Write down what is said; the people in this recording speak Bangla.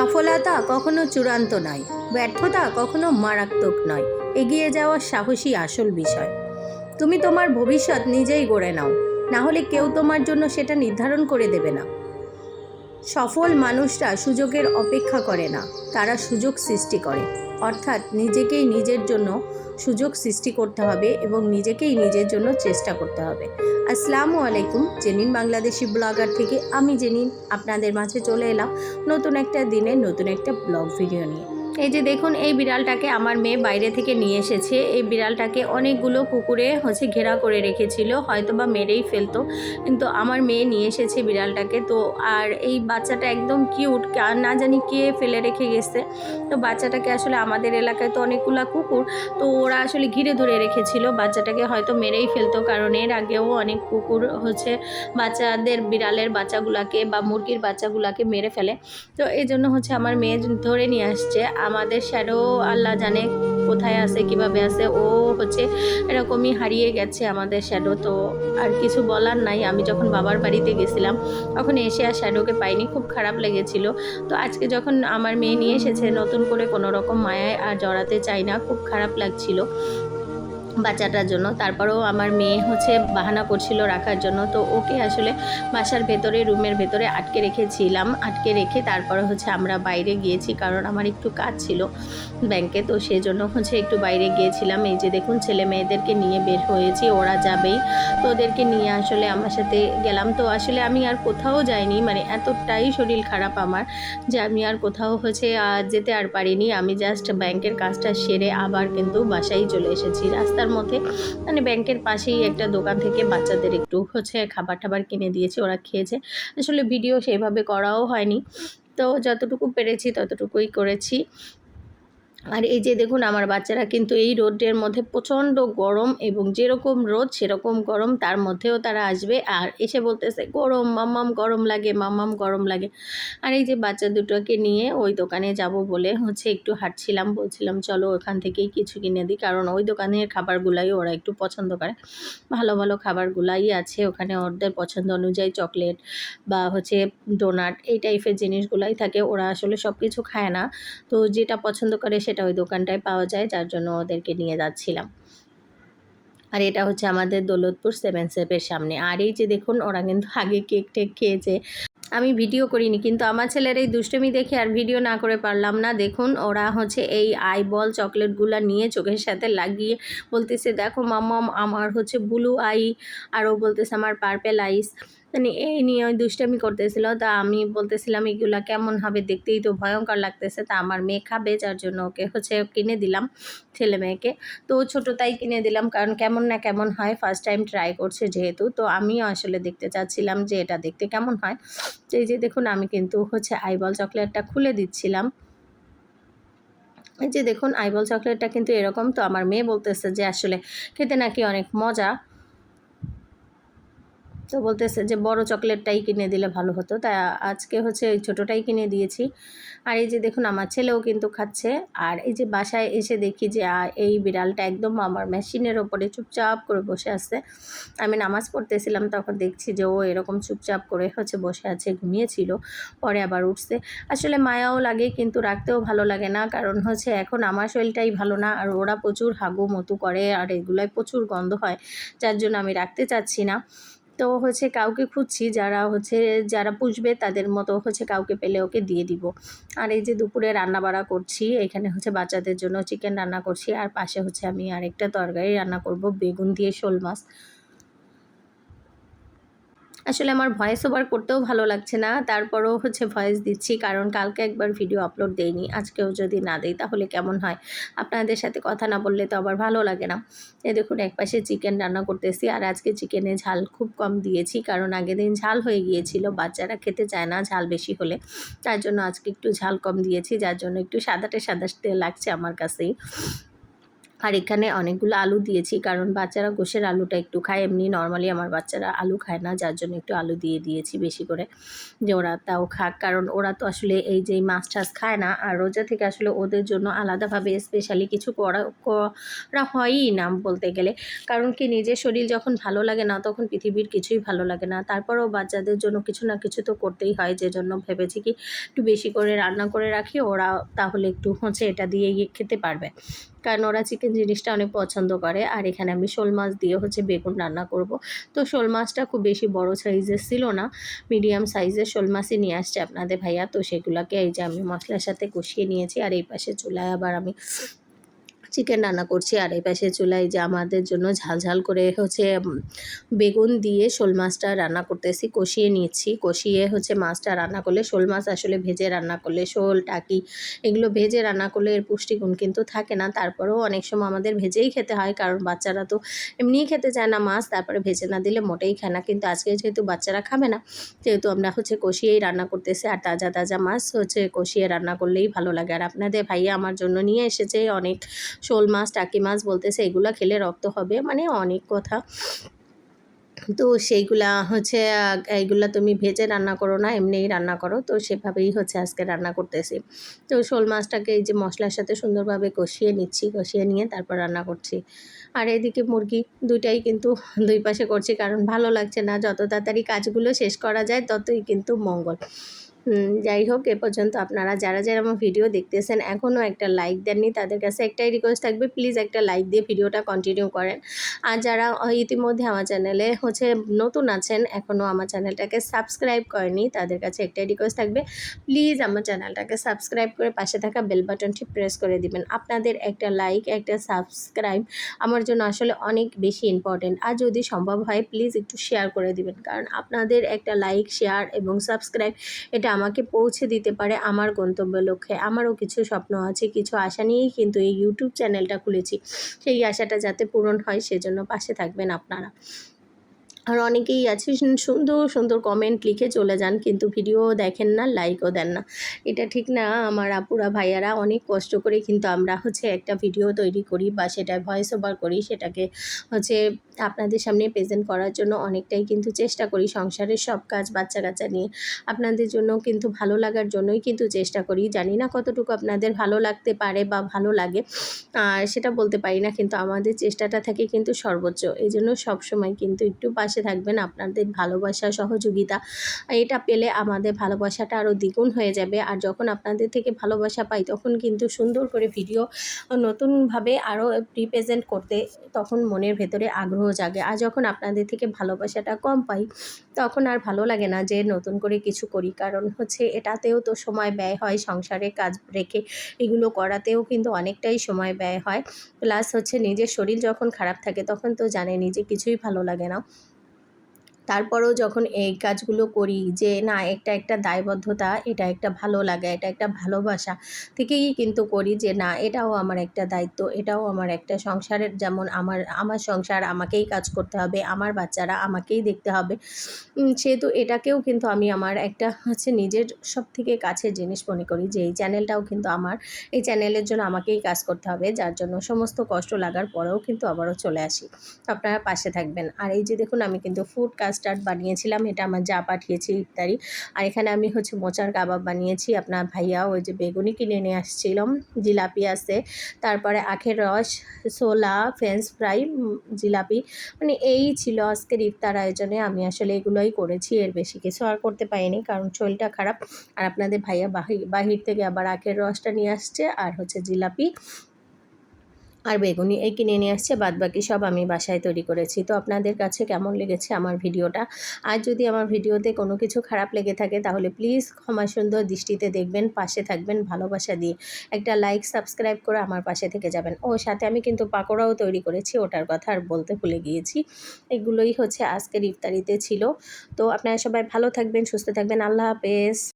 সফলতা কখনো চূড়ান্ত নয়, ব্যর্থতা কখনো মারাত্মক নয়। এগিয়ে যাওয়া সাহসী আসল বিষয়। তুমি তোমার ভবিষ্যৎ নিজেই গড়ে নাও, না হলে কেউ তোমার জন্য সেটা নির্ধারণ করে দেবে না। সফল মানুষরা সুযোগের অপেক্ষা করে না, তারা সুযোগ সৃষ্টি করে। অর্থাৎ নিজেকেই নিজের জন্য সুযোগ সৃষ্টি করতে হবে এবং নিজেকেই নিজের জন্য চেষ্টা করতে হবে। আসসালামু আলাইকুম, জেনিন বাংলাদেশি ব্লগার থেকে আমি জেনিন। আপনাদের মাঝে চলে এলাম নতুন একটা দিনে নতুন একটা ব্লগ ভিডিও নিয়ে। এই যে দেখুন, এই বিড়ালটাকে আমার মেয়ে বাইরে থেকে নিয়ে এসেছে। এই বিড়ালটাকে অনেকগুলো কুকুরে হচ্ছে ঘেরা করে রেখেছিল হয়তো বা মেরেই ফেলতো। কিন্তু আমার মেয়ে নিয়ে এসেছে বিড়ালটাকে। তো আর এই বাচ্চাটা একদম কিউট না জানি কে ফেলে রেখে গেছে। তো বাচ্চাটাকে আসলে আমাদের এলাকায় তো অনেকগুলো কুকুর, তো ওরা আসলে ঘিরে ধরে রেখেছিল। বাচ্চাটাকে হয়তো মেরেই ফেলতো, কারণ এর আগেও অনেক কুকুর হচ্ছে বাচ্চাদের বিড়ালের বাচ্চাগুলাকে বা মুরগির বাচ্চাগুলাকে মেরে ফেলে। তো এই জন্য হচ্ছে আমার মেয়ে ধরে নিয়ে আসছে। আমাদের শ্যাডো আল্লাহ জানে কোথায় আছে, কীভাবে আছে। ও হচ্ছে এরকমই হারিয়ে গেছে আমাদের শ্যাডো তো আর কিছু বলার নাই। আমি যখন বাবার বাড়িতে গেছিলাম, তখন এসে আর শ্যাডোকে পাইনি। খুব খারাপ লেগেছিল। তো আজকে যখন আমার মেয়ে নিয়ে এসেছে, নতুন করে কোনো রকম মায়ায় আর জড়াতে চাই না, খুব খারাপ লাগছিল। বাচ্চাটার জন্য। তারপরেও আমার মেয়ে হচ্ছে বাহানা করছিল রাখার জন্য। তো ওকে আসলে বাসার ভেতরে, রুমের ভেতরে আটকে রেখেছিলাম। আটকে রেখে তারপরে হচ্ছে আমরা বাইরে গিয়েছি কারণ আমার একটু কাজ ছিল ব্যাংকে। তো সেই জন্য হচ্ছে একটু বাইরে গিয়েছিলাম। এই যে দেখুন, ছেলে মেয়েদেরকে নিয়ে বের হয়েছি, ওরা যাবেই। তো ওদেরকে নিয়ে আসলে আমার সাথে গেলাম। তো আসলে আমি আর কোথাও যাইনি। মানে এতটাই শরীর খারাপ আমার যে আমি আর কোথাও হচ্ছে যেতে আর পারিনি। আমি জাস্ট ব্যাংকের কাজটা সেরে আবার কিন্তু বাসায় চলে এসেছি। রাস্তার মধ্যে। মানে ব্যাংকের পাশেই একটা দোকান থেকে বাচ্চাদের একটু হচ্ছে খাবার টাবার কিনে দিয়েছি, ওরা খেয়েছে। আসলে ভিডিও সেভাবে করাও হয়নি। তো যতটুকু পেরেছি ততটুকুই করেছি। আর এই যে দেখুন, আমার বাচ্চারা কিন্তু এই রোদের মধ্যে প্রচণ্ড গরম এবং যেরকম রোদ সেরকম গরম তার মধ্যেও তারা আসবে আর এসে বলতেছে, গরম, মাম্মাম গরম লাগে, মাম্মাম গরম লাগে। আর এই যে বাচ্চা দুটোকে নিয়ে ওই দোকানে যাব বলে হচ্ছে একটু হাঁটছিলাম, বলছিলাম, চলো ওখান থেকেই কিছু কিনে দিই। কারণ ওই দোকানের খাবারগুলাই ওরা একটু পছন্দ করে। ভালো ভালো খাবারগুলাই আছে ওখানে ওদের পছন্দ অনুযায়ী চকলেট বা হচ্ছে ডোনাট এই টাইপের জিনিসগুলাই থাকে। ওরা আসলে সব কিছু খায় না। তো যেটা পছন্দ করে সেটা ওই দোকানটায় পাওয়া যায়, যার জন্য ওদেরকে নিয়ে যাচ্ছিলাম। আর এটা হচ্ছে আমাদের দৌলতপুর সেভেন সেপের সামনে। আর এই যে দেখুন, ওরা কিন্তু আগে কেক টেক খেয়েছে। আমি ভিডিও করিনি, কিন্তু আমার ছেলের এই দুষ্টুমি দেখে আর ভিডিও না করে পারলাম না। দেখুন, ওরা হচ্ছে এই আইবল চকলেটগুলো নিয়ে চোখের সাথে লাগিয়ে বলতেছে, দেখো মামাম আমার হচ্ছে ব্লু আই আরও বলতেছে, আমার পার্পেল আইস মানে এই নিয়ে ওই দুষ্টামি করতেছিল। তা আমি বলতেছিলাম, এগুলা কেমন হবে? দেখতেই তো ভয়ঙ্কর লাগতেছে। তা আমার মেয়ে খাবে, যার জন্য ওকে হচ্ছে কিনে দিলাম ছেলে মেয়েকে। তো ছোটো তাই কিনে দিলাম, কারণ কেমন না কেমন হয় ফার্স্ট টাইম ট্রাই করছে যেহেতু। তো আমিও আসলে দেখতে চাচ্ছিলাম যে এটা দেখতে কেমন হয়। তো এই যে দেখুন, আমি কিন্তু হচ্ছে আইবল চকলেটটা খুলে দিচ্ছিলাম। এই যে দেখুন আইবল চকলেটটা কিন্তু এরকম। তো আমার মেয়ে বলতেছে যে, আসলে খেতে নাকি অনেক মজা। তো বলতেছে যে, বড় চকলেটটাই কিনে দিলে ভালো হতো। তাই আজকে হচ্ছে ওই ছোটোটাই কিনে দিয়েছি। আর এই যে দেখুন, আমার ছেলেও কিন্তু খাচ্ছে। আর এই যে বাসায় এসে দেখি যে এই বিড়ালটা একদম আমার মেশিনের ওপরে চুপচাপ করে বসে আছে। আমি নামাজ পড়তেছিলাম, তখন দেখছি যে, ও এরকম চুপচাপ করে হচ্ছে বসে আছে, ঘুমিয়েছিল। পরে আবার উঠছে। আসলে মায়াও লাগে, কিন্তু রাখতেও ভালো লাগে না। কারণ হচ্ছে এখন আমার শরীরটাই ভালো না, আর ওরা প্রচুর হাগু মতো করে, আর এগুলোয় প্রচুর গন্ধ হয়। যার জন্য আমি রাখতে চাচ্ছি না। তো হচ্ছে কাউকে খুঁজছি, যারা হচ্ছে, যারা পুষবে তাদের মতো হচ্ছে কাউকে পেলে ওকে দিয়ে দিব। আর এই যে দুপুরে রান্না বাড়া করছি, এখানে হচ্ছে বাচ্চাদের জন্য চিকেন রান্না করছি, আর পাশে হচ্ছে আমি আরেকটা তরকারি রান্না করব, বেগুন দিয়ে শোল মাছ। আসলে আমার ভয়েস ওভার করতেও ভালো লাগছে না। তারপরও হচ্ছে ভয়েস দিচ্ছি, কারণ কালকে একবার ভিডিও আপলোড দেইনি। আজকেও যদি না দেই, তাহলে কেমন হয়? আপনাদের সাথে কথা না বললে তো আবার ভালো লাগে না। এই দেখুন, একপাশে চিকেন রান্না করতেছি, আর আজকে চিকেনে ঝাল খুব কম দিয়েছি, কারণ আগের দিন ঝাল হয়ে গিয়েছিল, বাচ্চারা খেতে চায় না ঝাল বেশি হলে। তার জন্য আজকে একটু ঝাল কম দিয়েছি, যার জন্য একটু সাদাটে সাদাটে লাগছে আমার কাছেই। আর এখানে অনেকগুলো আলু দিয়েছি, কারণ বাচ্চারা গোশের আলুটা একটু খায়। এমনি নর্মালি আমার বাচ্চারা আলু খায় না, যার জন্য একটু আলু দিয়ে দিয়েছি বেশি করে যে ওরা তাও খাক। কারণ ওরা তো আসলে এই যে মাছ টাছ খায় না, আর রোজা থেকে আসলে ওদের জন্য আলাদাভাবে স্পেশালি কিছু করা করা হয়ই না বলতে গেলে। কারণ কি নিজের শরীর যখন ভালো লাগে না, তখন পৃথিবীর কিছুই ভালো লাগে না। তারপরেও বাচ্চাদের জন্য কিছু না কিছু তো করতেই হয় যে জন্য ভেবেছি কি একটু বেশি করে রান্না করে রাখি, ওরা তাহলে একটু হচ্ছে এটা দিয়ে খেতে পারবে। কারণ ওরা চিকেন জিনিসটা অনেক পছন্দ করে। আর এখানে আমি শোল মাছ দিয়ে হচ্ছে বেগুন রান্না করব। তো শোল মাছটা খুব বেশি বড় সাইজের ছিল না মিডিয়াম সাইজের শোল মাছই নিয়ে আসছে আপনাদের ভাইয়া। তো সেগুলোকে এই যে আমি মশলার সাথে কষিয়ে নিয়েছি, আর এই পাশে চুলায় আবার আমি চিকেন রান্না করছি আর এই পাশে চুলায় যে আমাদের জন্য ঝাল ঝাল করে হচ্ছে বেগুন দিয়ে শোল মাছটা রান্না করতেছি, কষিয়ে নিচ্ছি। কষিয়ে হচ্ছে মাছটা রান্না করলে, শোল মাছ আসলে ভেজে রান্না করলে, শোল, টাকি এগুলো ভেজে রান্না করলে এর পুষ্টিগুণ কিন্তু থাকে না। তারপরেও অনেক সময় আমাদের ভেজেই খেতে হয়, কারণ বাচ্চারা তো এমনিই খেতে চায় না মাছ, তারপরে ভেজে না দিলে মোটেই খায় না। কিন্তু আজকে যেহেতু বাচ্চারা খাবে না, যেহেতু আমরা হচ্ছে কষিয়েই রান্না করতেছি আর তাজা তাজা মাছ হচ্ছে কষিয়ে রান্না করলেই ভালো লাগে। আর আপনাদের ভাইয়া আমার জন্য নিয়ে এসেছে অনেক শোল মাছ, টাকি মাছ বলতেছে, এগুলো খেলে রক্ত হবে মানে অনেক কথা। তো সেইগুলা হচ্ছে, এইগুলা তুমি ভেজে রান্না করো না, এমনিই রান্না করো। তো সেভাবেই হচ্ছে আজকে রান্না করতেছি। তো শোল মাছটাকে এই যে মশলার সাথে সুন্দরভাবে কষিয়ে নিচ্ছি, কষিয়ে নিয়ে তারপর রান্না করছি। আর এদিকে মুরগি দুইটাই কিন্তু দুই পাশে করছি, কারণ ভালো লাগছে না। যত তাড়াতাড়ি কাজগুলো শেষ করা যায়, ততই কিন্তু মঙ্গল। যাই হোক, এ পর্যন্ত আপনারা যারা যারা আমার ভিডিও দেখতেছেন এখনও একটা লাইক দেননি, তাদের কাছে একটাই রিকোয়েস্ট থাকবে প্লিজ একটা লাইক দিয়ে ভিডিওটা কন্টিনিউ করেন। আর যারা ইতিমধ্যে আমার চ্যানেলে হচ্ছে নতুন আছেন এখনও আমার চ্যানেলটাকে সাবস্ক্রাইব করেনি তাদের কাছে একটাই রিকোয়েস্ট থাকবে প্লিজ আমার চ্যানেলটাকে সাবস্ক্রাইব করে পাশে থাকা বেল বাটনটি প্রেস করে দিবেন। আপনাদের একটা লাইক একটা সাবস্ক্রাইব আমার জন্য আসলে অনেক বেশি ইম্পর্টেন্ট আর যদি সম্ভব হয় প্লিজ একটু শেয়ার করে দিবেন, কারণ আপনাদের একটা লাইক শেয়ার এবং সাবস্ক্রাইব এটা আমাকে পৌঁছে দিতে পারে আমার গন্তব্য লক্ষ্যে। আমারও কিছু স্বপ্ন আছে, কিছু আশা নিয়েই কিন্তু এই ইউটিউব চ্যানেলটা খুলেছি। সেই আশাটা যাতে পূরণ হয় সেজন্য পাশে থাকবেন আপনারা। আর অনেকেই আছে সুন্দর সুন্দর কমেন্ট লিখে চলে যান, কিন্তু ভিডিও দেখেন না লাইকও দেন না। এটা ঠিক না, আমার আপুরা, ভাইয়ারা অনেক কষ্ট করে কিন্তু আমরা হচ্ছে একটা ভিডিও তৈরি করি বা সেটা ভয়েস ওভার করি, সেটাকে হচ্ছে আপনাদের সামনে প্রেজেন্ট করার জন্য অনেকটাই কিন্তু চেষ্টা করি সংসারের সব কাজ বাচ্চা কাচ্চা নিয়ে। আপনাদের জন্য কিন্তু ভালো লাগার জন্যই কিন্তু চেষ্টা করি। জানি না কতটুকু আপনাদের ভালো লাগতে পারে বা ভালো লাগে সেটা বলতে পারি না, কিন্তু আমাদের চেষ্টাটা থাকে কিন্তু সর্বোচ্চ। এই জন্য সবসময় কিন্তু একটু পাশে থাকবেন, আপনাদের ভালোবাসা, সহযোগিতা, এটা পেলে আমাদের ভালোবাসাটা আরও দ্বিগুণ হয়ে যাবে। আর যখন আপনাদের থেকে ভালোবাসা পাই, তখন কিন্তু সুন্দর করে ভিডিও নতুনভাবে আরও রিপ্রেজেন্ট করতে, তখন মনের ভেতরে আগ্রহ জাগে। আর যখন আপনাদের থেকে ভালোবাসাটা কম পাই, তখন আর ভালো লাগে না যে নতুন করে কিছু করি। কারণ হচ্ছে এটাতেও তো সময় ব্যয় হয়, সংসারে কাজ রেখে এগুলো করাতেও কিন্তু অনেকটাই সময় ব্যয় হয়। প্লাস হচ্ছে নিজের শরীর যখন খারাপ থাকে, তখন তো জানে নিজে কিছুই ভালো লাগে না। তারপরেও যখন এই কাজগুলো করি যে, না একটা একটা দায়বদ্ধতা, এটা একটা ভালো লাগা, এটা একটা ভালোবাসা। থেকেই কিন্তু করি যে, না, এটাও আমার একটা দায়িত্ব, এটাও আমার একটা সংসারের যেমন আমার আমার সংসার, আমাকেই কাজ করতে হবে, আমার বাচ্চারা আমাকেই দেখতে হবে। সেহেতু এটাকেও কিন্তু আমি আমার একটা হচ্ছে নিজের সব থেকে কাছের জিনিস মনে করি যে, এই চ্যানেলটাও কিন্তু আমার, এই চ্যানেলের জন্য আমাকেই কাজ করতে হবে, যার জন্য সমস্ত কষ্ট লাগার পরেও কিন্তু আবারও চলে আসি। আপনারা পাশে থাকবেন। আর এই যে, দেখুন, আমি কিন্তু ফুড কাজ কাস্টার্ড বানিয়েছিলাম, এটা আমার যা পাঠিয়েছে ইফতারি। আর এখানে আমি হচ্ছে মোচার কাবাব বানিয়েছি, আপনার ভাইয়া ওই যে বেগুনি কিনে নিয়ে আসছিলাম জিলাপি আছে। তারপরে আখের রস সোলা ফ্রেঞ্চ ফ্রাই জিলাপি মানে এই ছিল আজকের ইফতার আয়োজনে। আমি আসলে এগুলোই করেছি, এর বেশি কিছু আর করতে পারিনি, কারণ শরীরটা খারাপ। আর আপনাদের ভাইয়া বাহির থেকে আবার আখের রসটা নিয়ে আসছে, আর হচ্ছে জিলাপি। আর বেগুনি এই কিনে নিয়ে আসছে বাদ বাকি সব আমি বাসায় তৈরি করেছি। তো আপনাদের কাছে কেমন লেগেছে আমার ভিডিওটা? আর যদি আমার ভিডিওতে কোনো কিছু খারাপ লেগে থাকে, তাহলে প্লিজ ক্ষমা সুন্দর দৃষ্টিতে দেখবেন, পাশে থাকবেন, ভালোবাসা দিয়ে একটা লাইক সাবস্ক্রাইব করে আমার পাশে থেকে যাবেন। ও, সাথে আমি কিন্তু পাকোড়াও তৈরি করেছি, ওটার কথা আর বলতে ভুলে গিয়েছি। এগুলোই হচ্ছে আজকের ইফতারিতে ছিল। তো আপনারা সবাই ভালো থাকবেন, সুস্থ থাকবেন, আল্লাহ হাফেজ।